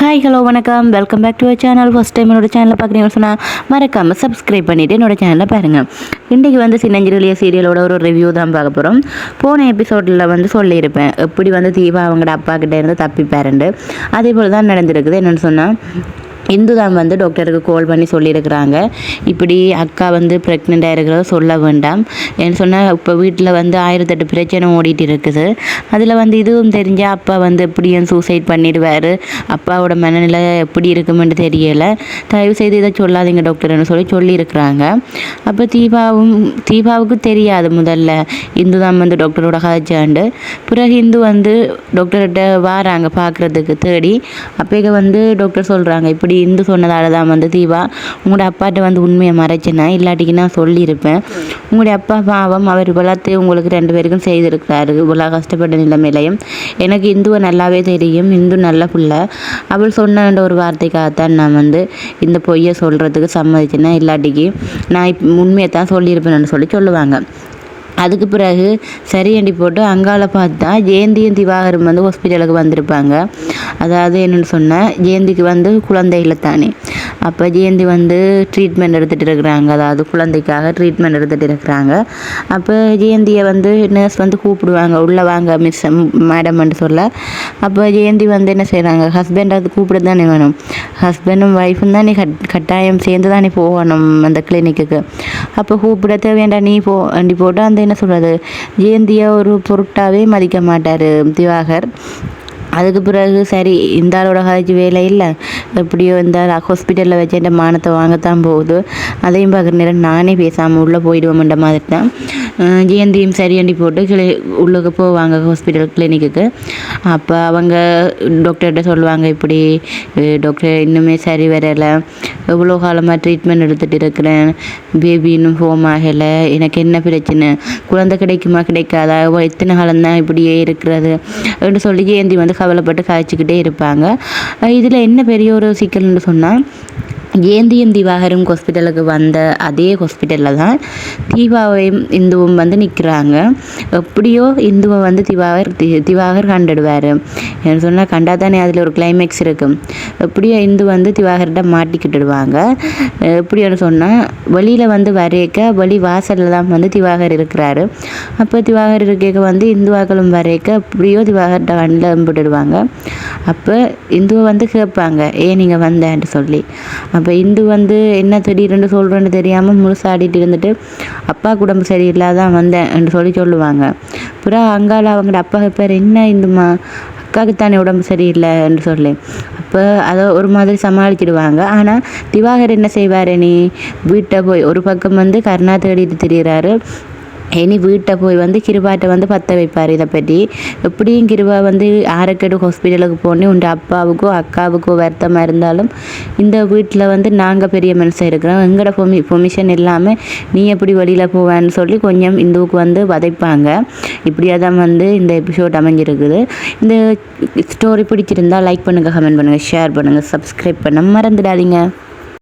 Hi hello வணக்கம். Welcome back to our channel first time என்னோட சேனலை பார்க்குறீங்கன்னு சொன்னால் மறக்காமல் சப்ஸ்கிரைப் பண்ணிவிட்டு என்னோட சேனலை பாருங்கள் இன்றைக்கி வந்து சின்னஞ்சிறிய சீரியலோட ஒரு ரிவ்யூ தான் பார்க்க போகிறோம் போன எபிசோடில் வந்து சொல்லியிருப்பேன் எப்படி வந்து தீபா அவங்களோட அப்பா கிட்டே இருந்து தப்பிப்பாருண்டு அதே போல் தான் நடந்திருக்குது. என்னென்னு சொன்னால் இந்து தான் வந்து டாக்டருக்கு கால் பண்ணி சொல்லியிருக்கிறாங்க. இப்படி அக்கா வந்து ப்ரெக்னெண்ட்டாக இருக்கிறத சொல்ல வேண்டாம். என்ன சொன்னால் இப்போ வீட்டில் வந்து ஆயிரத்தெட்டு பிரச்சனை ஓடிட்டு இருக்குது. அதில் வந்து இதுவும் தெரிஞ்ச அப்பா வந்து எப்படியும் சூசைட் பண்ணிடுவார்? அப்பாவோட மனநிலை எப்படி இருக்குமென்னு தெரியலை. தயவு செய்து இதை சொல்லாதீங்க டாக்டர்னு சொல்லி சொல்லியிருக்கிறாங்க. அப்போ தீபாவும் தீபாவுக்கு தெரியாது முதல்ல. இந்து தான் வந்து டாக்டரோட கதைச்சாண்டு பிறகு இந்து வந்து டாக்டர்கிட்ட வாராங்க பார்க்குறதுக்கு தேடி. அப்போ வந்து டாக்டர் சொல்கிறாங்க இப்படி இந்து சொன்னதால தான் வந்து தீபா உங்களோட அப்பாட்ட வந்து உண்மையை மறைச்சினேன் இல்லாட்டிக்கு நான் சொல்லியிருப்பேன். உங்களுடைய அப்பா பாவம் அவர் வளர்த்து உங்களுக்கு ரெண்டு பேருக்கும் செய்திருக்கிறாரு இவ்வளோ கஷ்டப்பட்ட நிலைமையிலையும். எனக்கு இந்துவை நல்லாவே தெரியும் இந்து நல்ல பிள்ளை. அவள் சொன்ன ஒரு வார்த்தைக்காகத்தான் நான் வந்து இந்த பொய்யை சொல்கிறதுக்கு சம்மதிச்சேன்னா இல்லாட்டிக்கு நான் இப் உண்மையை தான் சொல்லியிருப்பேன்னு சொல்லி சொல்லுவாங்க. அதுக்கு பிறகு சரியண்டி போட்டு அங்கால பார்த்தா ஜெயந்தியும் திவாகரும் வந்து ஹாஸ்பிட்டலுக்கு வந்திருப்பாங்க. அதாவது என்னென்னு சொன்னால் ஜெயந்திக்கு வந்து குழந்தை இல்லை தானே அப்போ ஜெயந்தி வந்து ட்ரீட்மெண்ட் எடுத்துகிட்டு இருக்கிறாங்க. அதாவது குழந்தைக்காக ட்ரீட்மெண்ட் எடுத்துகிட்டு இருக்கிறாங்க. அப்போ ஜெயந்தியை வந்து நர்ஸ் வந்து கூப்பிடுவாங்க. உள்ளே வாங்க மிஸ் மேடம்னு சொல்ல. அப்போ ஜெயந்தி வந்து என்ன செய்கிறாங்க ஹஸ்பண்ட் அது கூப்பிட தானே வேணும். ஹஸ்பண்டும் ஒய்ஃபும் தானே கட் கட்டாயம் சேர்ந்து தானே போகணும் அந்த கிளினிக்கு அப்போ கூப்பிட வேண்டாம் நீ போ வண்டி போட்டு அந்த என்ன சொல்கிறது ஜெயந்தியை ஒரு பொருட்டாகவே மதிக்க மாட்டார் திவாகர். அதுக்கு பிறகு சரி இந்த ஆளோட காலேஜ் வேலை இல்லை. எப்படியோ இந்த ஹாஸ்பிட்டலில் வச்சு என் மானத்தை வாங்கத்தான் போகுது. அதையும் பார்க்குற நேரம் நானே பேசாமல் உள்ளே போயிடுவோம்ன்ற மாதிரி தான். ஜெயந்தியும் சரியண்டி போட்டு கிளி உள்ளுக்கு போவாங்க ஹாஸ்பிட்டல் கிளினிக்கு அப்போ அவங்க டாக்டர்கிட்ட சொல்லுவாங்க இப்படி டாக்டர் இன்னுமே சரி வரலை. எவ்வளோ காலமாக ட்ரீட்மெண்ட் எடுத்துகிட்டு இருக்கிறேன். பேபி இன்னும் ஃபோம் ஆகலை. எனக்கு என்ன பிரச்சனை? குழந்தை கிடைக்குமா கிடைக்காதா? எத்தனை காலம்தான் இப்படியே இருக்கிறது. அப்படின்னு சொல்லி ஜெயந்தி வந்து கவலைப்பட்டு காய்ச்சிக்கிட்டே இருப்பாங்க. இதில் என்ன பெரிய ஒரு சிக்கல்னு சொன்னால் ஏந்தியும் திவாகரும் ஹாஸ்பிட்டலுக்கு வந்த அதே ஹாஸ்பிட்டலில் தான் தீபாவையும் இந்துவும் வந்து நிற்கிறாங்க எப்படியோ இந்துவை வந்து திவாகர் தி திவாகர் கண்டுடுவார். என்ன சொன்னால் கண்டா தானே அதில் ஒரு கிளைமேக்ஸ் இருக்கும் எப்படியோ இந்து வந்து திவாகர்கிட்ட மாட்டிக்கிட்டுடுவாங்க. எப்படின்னு சொன்னால் வெளியில் வந்து வரையக்க வழி வாசலில் தான் வந்து திவாகர் இருக்கிறாரு. அப்போ திவாகர் இருக்க வந்து இந்துவாக்களும் வரையக்க எப்படியோ திவாகர்கிட்ட கண்ணில் விட்டுடுவாங்க அப்போ இந்துவை வந்து கேட்பாங்க ஏன் நீங்கள் வந்தேன்ட்டு சொல்லி? அப்போ இந்து வந்து என்ன திடீர்னு சொல்கிறேன்னு தெரியாமல் முழுசாடிட்டு இருந்துட்டு அப்பா குடும்பம் சரியில்லாதான் வந்தேன் என்று சொல்லி சொல்லுவாங்க. புறா அங்கால அவங்களோட அப்பா பேர் என்ன இந்துமா? அக்காவுக்கு தானே உடம்பு சரியில்லை என்று சொல்லி. அப்போ அதை ஒரு மாதிரி சமாளிச்சிடுவாங்க. ஆனால் திவாகர் என்ன செய்வார் நீ? வீட்டை போய் ஒரு பக்கம் வந்து கருணா தேடிட்டு திரியிறாரு. இனி வீட்டை போய் வந்து கிருபாட்டை வந்து பற்ற வைப்பார் இதை பற்றி. எப்படியும் கிருபா வந்து ஆரக்கேடு ஹாஸ்பிட்டலுக்கு போனே உண்டு அப்பாவுக்கோ அக்காவுக்கோ வருத்தமாக இருந்தாலும் இந்த வீட்டில் வந்து நாங்கள் பெரிய மனுஷன் இருக்கிறோம். எங்களோட பொமி பொமிஷன் இல்லாமல் நீ எப்படி வழியில் போவேன்னு சொல்லி கொஞ்சம் இந்துவுக்கு வந்து வதைப்பாங்க. இப்படியாக தான் வந்து இந்த எபிசோட் அமைஞ்சிருக்குது. இந்த ஸ்டோரி பிடிச்சிருந்தால் லைக் பண்ணுங்கள் கமெண்ட் பண்ணுங்கள் ஷேர் பண்ணுங்கள் சப்ஸ்கிரைப் பண்ண மறந்துடாதீங்க.